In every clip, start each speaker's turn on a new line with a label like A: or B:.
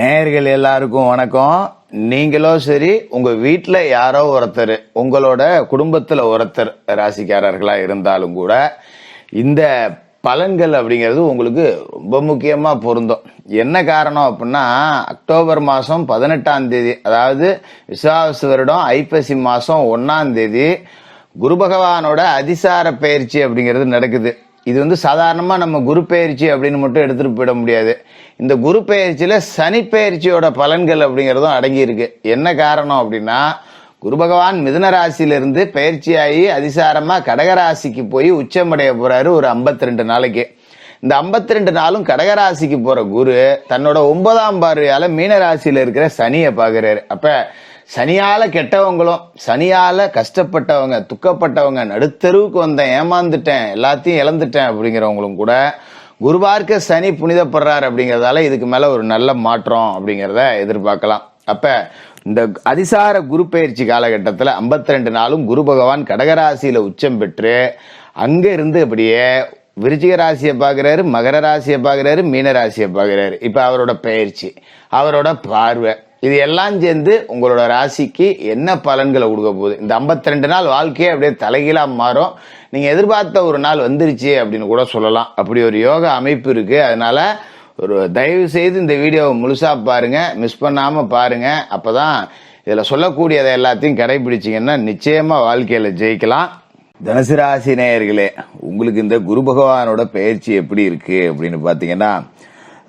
A: நேயர்கள் எல்லாருக்கும் வணக்கம். நீங்களோ சரி உங்க வீட்டில் யாரோ ஒருத்தர் உங்களோட குடும்பத்தில் ஒருத்தர் ராசிக்காரர்களா இருந்தாலும் கூட இந்த பலன்கள் அப்படிங்கிறது உங்களுக்கு ரொம்ப முக்கியமாக பொருந்தும். என்ன காரணம் அப்படின்னா அக்டோபர் மாதம் பதினெட்டாம் தேதி அதாவது விசுவாச வருடம் ஐப்பசி மாதம் ஒன்றாம் தேதி குரு பகவானோட அதிசார பயிற்சி அப்படிங்கிறது நடக்குது. இது வந்து சாதாரணமாக நம்ம குரு பெயர்ச்சி அப்படின்னு மட்டும் எடுத்துட்டு போயிட முடியாது. இந்த குரு பெயர்ச்சியில் சனி பெயர்ச்சியோட பலன்கள் அப்படிங்கிறதும் அடங்கியிருக்கு. என்ன காரணம் அப்படின்னா குரு பகவான் மிதுன ராசியிலிருந்து பயிற்சியாகி அதிசாரமாக கடகராசிக்கு போய் உச்சமடைய போகிறாரு ஒரு 52 ரெண்டு நாளைக்கு. இந்த 52 ரெண்டு நாளும் கடகராசிக்கு போகிற குரு தன்னோட ஒன்பதாம் பார்வையால் மீனராசியில் இருக்கிற சனியை பார்க்குறாரு. அப்போ சனியால கெட்டவங்களும் சனியால கஷ்டப்பட்டவங்க துக்கப்பட்டவங்க நடுத்தருவுக்கு வந்தேன் ஏமாந்துட்டேன் எல்லாத்தையும் இழந்துட்டேன் அப்படிங்கிறவங்களும் கூட குருவார்க்க சனி புனிதப்படுறார் அப்படிங்கிறதால இதுக்கு மேல ஒரு நல்ல மாற்றம் அப்படிங்கிறத எதிர்பார்க்கலாம். அப்ப இந்த அதிசார குரு பயிற்சி காலகட்டத்தில் 52 ரெண்டு நாளும் குரு பகவான் கடகராசியில உச்சம் பெற்று அங்க இருந்து அப்படியே விருச்சிக ராசியை பார்க்குறாரு மகர ராசியை பார்க்குறாரு மீன ராசியை பார்க்குறாரு. இப்போ அவரோட பயிற்சி அவரோட பார்வை. இது எல்லாம் சேர்ந்து உங்களோட ராசிக்கு என்ன பலன்களை கொடுக்க போகுது? இந்த 52 ரெண்டு நாள் வாழ்க்கையே அப்படியே தலைகீழாக மாறும். நீங்கள் எதிர்பார்த்த ஒரு நாள் வந்துருச்சு அப்படின்னு கூட சொல்லலாம். அப்படி ஒரு யோக அமைப்பு இருக்குது அதனால் ஒரு தயவு செய்து இந்த வீடியோவை முழுசாக பாருங்கள் மிஸ் பண்ணாமல் பாருங்கள் அப்போ தான் இதில் சொல்லக்கூடியதை எல்லாத்தையும் கடைபிடிச்சிங்கன்னா நிச்சயமாக வாழ்க்கையில் ஜெயிக்கலாம். தனுசு ராசி நேயர்களே உங்களுக்கு இந்த குரு பகவானோட பயிற்சி எப்படி இருக்குது அப்படின்னு பார்த்தீங்கன்னா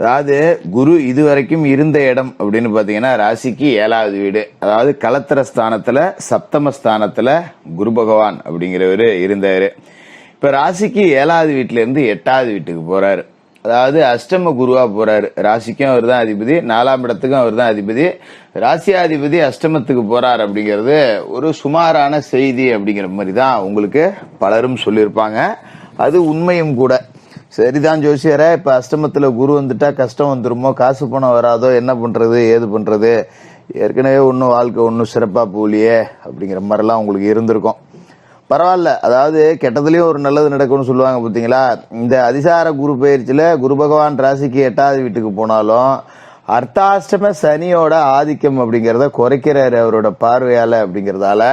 A: அதாவது குரு இதுவரைக்கும் இருந்த இடம் அப்படின்னு பார்த்தீங்கன்னா ராசிக்கு ஏழாவது வீடு. அதாவது களத்திர ஸ்தானத்தில் சப்தம ஸ்தானத்தில் குரு பகவான் அப்படிங்கிறவர் இருந்தார். இப்போ ராசிக்கு ஏழாவது வீட்டிலேருந்து எட்டாவது வீட்டுக்கு போகிறார் அதாவது அஷ்டம குருவா போறாரு. ராசிக்கும் அவர் தான் அதிபதி நாலாம் இடத்துக்கும் அவர் தான் அதிபதி. ராசியாதிபதி அஷ்டமத்துக்கு போறார் அப்படிங்கிறது ஒரு சுமாரான செய்தி அப்படிங்கிற மாதிரி தான் உங்களுக்கு பலரும் சொல்லியிருப்பாங்க. அது உண்மையும் கூட. சரிதான் ஜோசியரே இப்ப அஷ்டமத்துல குரு வந்துட்டா கஷ்டம் வந்துருமோ காசு பணம் வராதோ என்ன பண்றது ஏது பண்றது? ஏற்கனவே ஒன்றும் வாழ்க்கை ஒன்றும் சிறப்பாக போகலையே அப்படிங்கிற மாதிரிலாம் உங்களுக்கு இருந்திருக்கும். பரவாயில்ல அதாவது கெட்டதுலேயும் ஒரு நல்லது நடக்கும்னு சொல்லுவாங்க பார்த்தீங்களா இந்த அதிசார குரு பயிற்சியில் குரு பகவான் ராசிக்கு எட்டாவது வீட்டுக்கு போனாலும் அர்த்தாஷ்டம சனியோட ஆதிக்கம் அப்படிங்கிறத குறைக்கிறாரு அவரோட பார்வையால் அப்படிங்கிறதால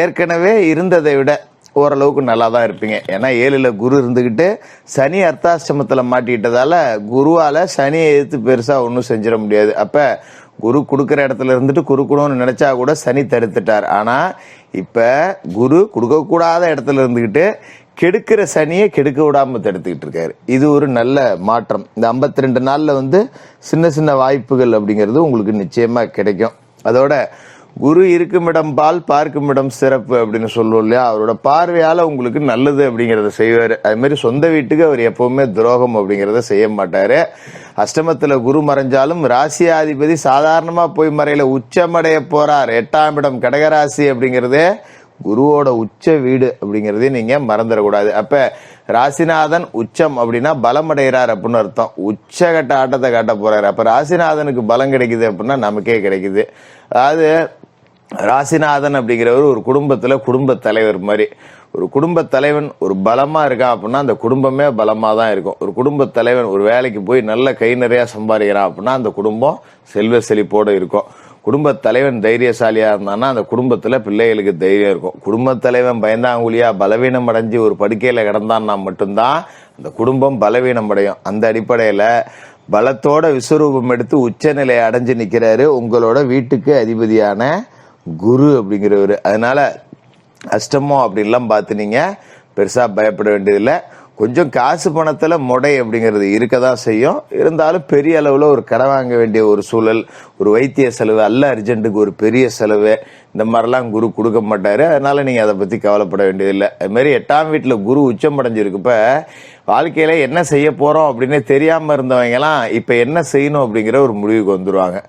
A: ஏற்கனவே இருந்ததை விட ஓரளவுக்கு நல்லா தான் இருப்பீங்க. ஏன்னா ஏழுல குரு இருந்துக்கிட்டு சனி அர்த்தாசிரமத்தில் மாட்டிக்கிட்டதால குருவால் சனியை எதிர்த்து பெருசாக ஒன்றும் செஞ்சிட முடியாது. அப்போ குரு கொடுக்குற இடத்துல இருந்துட்டு குறுக்கணும்னு நினச்சா கூட சனி தடுத்துட்டார். ஆனால் இப்போ குரு கொடுக்கக்கூடாத இடத்துல இருந்துக்கிட்டு கெடுக்கிற சனியை கெடுக்க விடாமல் தடுத்துக்கிட்டு இருக்காரு. இது ஒரு நல்ல மாற்றம். இந்த 52 ரெண்டு நாளில் வந்து சின்ன சின்ன வாய்ப்புகள் அப்படிங்கிறது உங்களுக்கு நிச்சயமாக கிடைக்கும். அதோட குரு இருக்குமிடம் பால் பார்க்கும் இடம் சிறப்பு அப்படின்னு சொல்லுவோம் இல்லையா? அவரோட பார்வையால் உங்களுக்கு நல்லது அப்படிங்கிறத செய்வார். அதுமாரி சொந்த வீட்டுக்கு அவர் எப்பவுமே துரோகம் அப்படிங்கிறத செய்ய மாட்டார். அஷ்டமத்தில் குரு மறைஞ்சாலும் ராசியாதிபதி சாதாரணமாக போய் மறையில் உச்சமடைய போகிறார் எட்டாம் இடம் கடகராசி அப்படிங்கிறதே குருவோட உச்ச வீடு அப்படிங்கிறதையும் நீங்கள் மறந்துடக்கூடாது. அப்போ ராசிநாதன் உச்சம் அப்படின்னா பலம் அடைகிறார் அப்படின்னு அர்த்தம். உச்சகட்ட ஆட்டத்தை காட்ட போகிறார் அப்போ ராசிநாதனுக்கு பலம் கிடைக்குது அப்படின்னா நமக்கே கிடைக்குது. அதாவது ராசிநாதன் அப்படிங்கிறவர் ஒரு குடும்பத்தில் குடும்ப தலைவர் மாதிரி. ஒரு குடும்ப தலைவன் ஒரு பலமாக இருக்கான் அப்படின்னா அந்த குடும்பமே பலமாக தான் இருக்கும். ஒரு குடும்ப தலைவன் ஒரு வேலைக்கு போய் நல்ல கை நிறைய சம்பாதிக்கிறான் அப்படின்னா அந்த குடும்பம் செல்வ செழிப்போடு இருக்கும். குடும்ப தலைவன் தைரியசாலியாக இருந்தான்னா அந்த குடும்பத்தில் பிள்ளைகளுக்கு தைரியம் இருக்கும். குடும்ப தலைவன் பயந்தாங்குழியாக பலவீனம் அடைஞ்சு ஒரு படுக்கையில் கிடந்தான்னா மட்டும்தான் அந்த குடும்பம் பலவீனம் அடையும். அந்த அடிப்படையில் பலத்தோட விஸ்வரூபம் எடுத்து உச்சநிலையை அடைஞ்சு நிற்கிறாரு உங்களோட வீட்டுக்கு அதிபதியான குரு அப்படிங்கிறவர். அதனால அஷ்டமோ அப்படின்லாம் பார்த்து நீங்கள் பெருசாக பயப்பட வேண்டியதில்லை. கொஞ்சம் காசு பணத்தில் முடை அப்படிங்கிறது இருக்க தான் செய்யும். இருந்தாலும் பெரிய அளவில் ஒரு கடை வாங்க வேண்டிய ஒரு சூழல் ஒரு வைத்திய செலவு அல்ல அர்ஜென்ட்டுக்கு ஒரு பெரிய செலவு இந்த மாதிரிலாம் குரு கொடுக்க மாட்டார். அதனால் நீங்கள் அதை பற்றி கவலைப்பட வேண்டியதில்லை. அதுமாரி எட்டாம் வீட்டில் குரு உச்சம் அடைஞ்சிருக்கப்ப வாழ்க்கையில் என்ன செய்ய போகிறோம் அப்படின்னு தெரியாமல் இருந்தவங்கலாம் இப்போ என்ன செய்யணும் அப்படிங்கிற ஒரு முடிவுக்கு வந்துருவாங்க.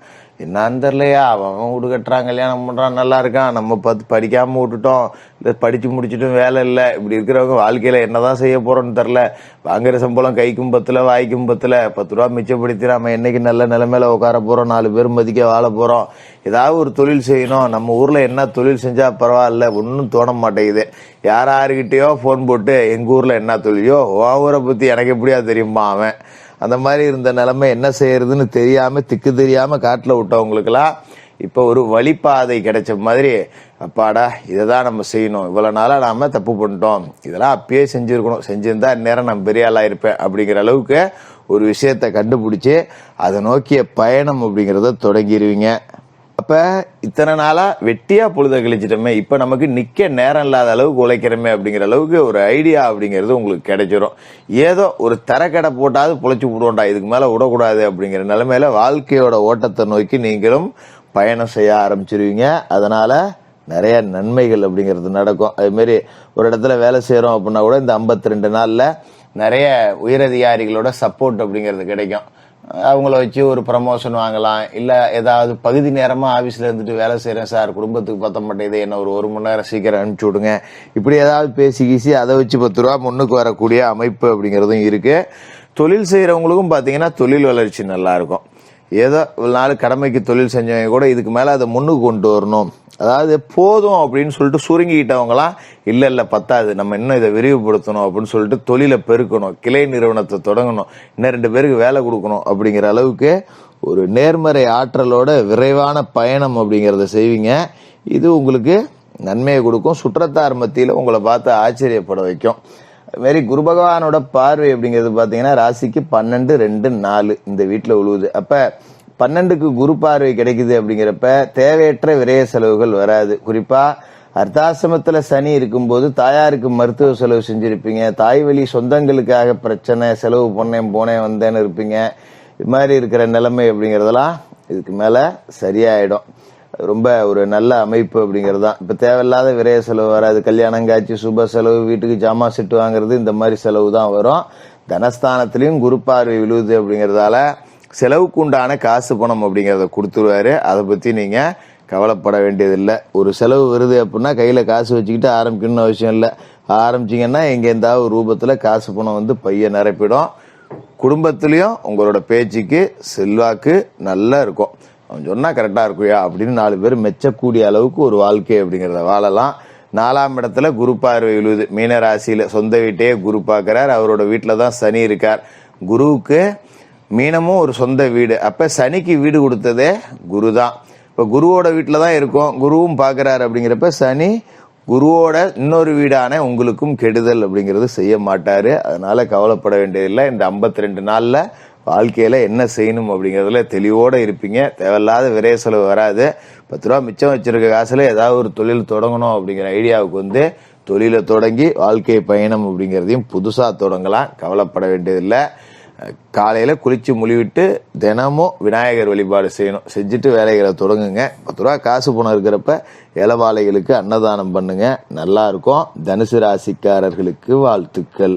A: என்னன்னு தெரிலையா அவன் அவன் வீடு கட்டுறான் கல்யாணம் பண்ணுறான் நல்லா இருக்கான். நம்ம பார்த்து படிக்காமல் விட்டுட்டோம். இந்த படித்து முடிச்சிட்டும் வேலை இல்லை. இப்படி இருக்கிறவங்க வாழ்க்கையில் என்ன தான் செய்ய போகிறோன்னு தெரில வாங்குற சம்பளம் கைக்கும் பத்தில் வாய்க்கும் பத்தில். பத்து ரூபா மிச்சப்படுத்தி நாம என்னைக்கு நல்ல நிலைமையில உட்கார போகிறோம் நாலு பேர் மதிக்க வாழ போகிறோம் ஏதாவது ஒரு தொழில் செய்யணும். நம்ம ஊரில் என்ன தொழில் செஞ்சால் பரவாயில்ல. ஒன்றும் தோண மாட்டேங்குது. யார் யாருக்கிட்டேயோ ஃபோன் போட்டு எங்கள் ஊரில் என்ன தொழிலையோ உன் ஊரை பற்றி எனக்கு எப்படியா தெரியுமா அவன்? அந்த மாதிரி இருந்த நிலைமை என்ன செய்யறதுன்னு தெரியாம திக்கு தெரியாம காட்டில் விட்டவங்களுக்கெல்லாம் இப்போ ஒரு வழிப்பாதை கிடைச்ச மாதிரி அப்பாடா இதை தான் நம்ம செய்யணும். இவ்வளோ நாளாக நாம் தப்பு பண்ணிட்டோம். இதெல்லாம் அப்பயே செஞ்சுருக்கணும். செஞ்சுருந்தா இந்நேரம் நான் பெரிய ஆளாக இருப்பேன் அப்படிங்கிற அளவுக்கு ஒரு விஷயத்தை கண்டுபிடிச்சி அதை நோக்கிய பயணம் அப்படிங்கிறத தொடங்கிடுவீங்க அப்ப இத்தனை நாளா வெட்டியா பொழுத கழிச்சிட்டோமே இப்ப நமக்கு நிக்க நேரம் இல்லாத அளவுக்கு உழைக்கிறோமே அப்படிங்கிற அளவுக்கு ஒரு ஐடியா அப்படிங்கிறது உங்களுக்கு கிடைச்சிரும். ஏதோ ஒரு தரக்கடை போட்டாவது பொழைச்சு விடுவோம்டா இதுக்கு மேல விடக்கூடாது அப்படிங்கிற நிலைமையில வாழ்க்கையோட ஓட்டத்தை நோக்கி நீங்களும் பயணம் செய்ய ஆரம்பிச்சிருவீங்க. அதனால நிறைய நன்மைகள் அப்படிங்கிறது நடக்கும். அது மாதிரி ஒரு இடத்துல வேலை செய்யறோம் அப்படின்னா கூட இந்த 52 ரெண்டு நாள்ல நிறைய உயரதிகாரிகளோட சப்போர்ட் அப்படிங்கிறது கிடைக்கும். அவங்கள வச்சு ஒரு ப்ரமோஷன் வாங்கலாம். இல்லை ஏதாவது பகுதி நேரமாக ஆஃபீஸில் இருந்துட்டு வேலை செய்கிறேன் சார். குடும்பத்துக்கு பத்த மாட்டேங்குது. என்ன ஒரு ஒரு மணி நேரம் சீக்கிரம் அனுப்பிச்சு விடுங்க. இப்படி ஏதாவது பேசி கீசி அதை வச்சு பத்து ரூபா முன்னுக்கு வரக்கூடிய அமைப்பு அப்படிங்கிறதும் இருக்குது தொழில் செய்கிறவங்களுக்கும் பார்த்தீங்கன்னா தொழில் வளர்ச்சி நல்லாயிருக்கும் ஏதோ ஒரு நாள் கடமைக்கு தொழில் செஞ்சவங்க கூட இதுக்கு மேலே அதை முன்னுக்கு கொண்டு வரணும். அதாவது போதும் அப்படின்னு சொல்லிட்டு சுருங்கிக்கிட்டவங்களாம் இல்லை இல்லை பத்தாது. நம்ம இன்னும் இதை விரிவுபடுத்தணும் அப்படின்னு சொல்லிட்டு தொழிலை பெருக்கணும். கிளை நிறுவனத்தை தொடங்கணும். இன்னும் ரெண்டு பேருக்கு வேலை கொடுக்கணும் அப்படிங்கிற அளவுக்கு ஒரு நேர்மறை ஆற்றலோட விரைவான பயணம் அப்படிங்கிறத செய்வீங்க. இது உங்களுக்கு நன்மையை கொடுக்கும். சுற்றத்தார் மத்தியில் உங்களை பார்த்து ஆச்சரியப்பட வைக்கும். வெரி குரு பகவானோட பார்வை அப்படிங்கிறது பார்த்தீங்கன்னா ராசிக்கு பன்னெண்டு ரெண்டு நாலு இந்த வீட்டில் உழுவுது. அப்போ பன்னெண்டுக்கு குரு பார்வை கிடைக்குது அப்படிங்கிறப்ப தேவையற்ற விரய செலவுகள் வராது. குறிப்பாக அர்த்தாசிரமத்தில் சனி இருக்கும்போது தாயாருக்கு மருத்துவ செலவு செஞ்சுருப்பீங்க. தாய் வழி சொந்தங்களுக்காக பிரச்சனை செலவு பண்ணேன் போனேன் வந்தேன்னு இருப்பீங்க. இது மாதிரி இருக்கிற நிலைமை அப்படிங்கிறதெல்லாம் இதுக்கு மேலே சரியாயிடும். ரொம்ப ஒரு நல்ல அமைப்பு அப்படிங்கிறது தான். இப்போ தேவையில்லாத விரைய செலவு வராது. கல்யாணம் காட்சி சுப செலவு வீட்டுக்கு ஜாமான் செட்டு வாங்குறது இந்த மாதிரி செலவு தான் வரும். தனஸ்தானத்திலையும் குரு பார்வை விழுவுது அப்படிங்கறதால செலவுக்கு உண்டான காசு பணம் அப்படிங்கிறத கொடுத்துருவாரு. அதை பற்றி நீங்கள் கவலைப்பட வேண்டியதில்லை. ஒரு செலவு வருது அப்படின்னா கையில் காசு வச்சுக்கிட்டு ஆரம்பிக்கணும்னு அவசியம் இல்லை. ஆரம்பிச்சிங்கன்னா எங்க எந்தாவது ஒரு ரூபத்தில் காசு பணம் வந்து பைய நிரப்பிடும். குடும்பத்துலேயும் உங்களோட பேச்சுக்கு செல்வாக்கு நல்லா இருக்கும். அவன் சொன்னா கரெக்டா இருக்குயா அப்படின்னு நாலு பேர் மெச்சக்கூடிய அளவுக்கு ஒரு வாழ்க்கை அப்படிங்கிறத வாழலாம். நாலாம் இடத்துல குரு பார்வை விழுது. மீனராசியில் சொந்த வீட்டையே குரு பார்க்கிறார். அவரோட வீட்டில் தான் சனி இருக்கார். குருவுக்கு மீனமும் ஒரு சொந்த வீடு. அப்ப சனிக்கு வீடு கொடுத்ததே குரு தான் இப்போ குருவோட வீட்டில் தான் இருக்கும். குருவும் பார்க்கறாரு அப்படிங்கிறப்ப சனி குருவோட இன்னொரு வீடான உங்களுக்கும் கெடுதல் அப்படிங்கிறது செய்ய மாட்டாரு. அதனால கவலைப்பட வேண்டியதில்லை. இந்த 52 ரெண்டு நாளில் வாழ்க்கையில் என்ன செய்யணும் அப்படிங்கிறதுல தெளிவோட இருப்பீங்க. தேவையில்லாத விரைய செலவு வராது. பத்து ரூபா மிச்சம் வச்சிருக்க காசில் ஏதாவது ஒரு தொழில் தொடங்கணும் அப்படிங்கிற ஐடியாவுக்கு வந்து தொழிலை தொடங்கி வாழ்க்கை பயணம் அப்படிங்கிறதையும் புதுசாக தொடங்கலாம். கவலைப்பட வேண்டியதில்லை. காலையில் குளித்து முழிவிட்டு தினமும் விநாயகர் வழிபாடு செய்யணும். செஞ்சுட்டு வேலைகளை தொடங்குங்க. பத்து ரூபா காசு பணம் இருக்கிறப்ப ஏலவாளைகளுக்கு அன்னதானம் பண்ணுங்க. நல்லாயிருக்கும் தனுசு ராசிக்காரர்களுக்கு வாழ்த்துக்கள்.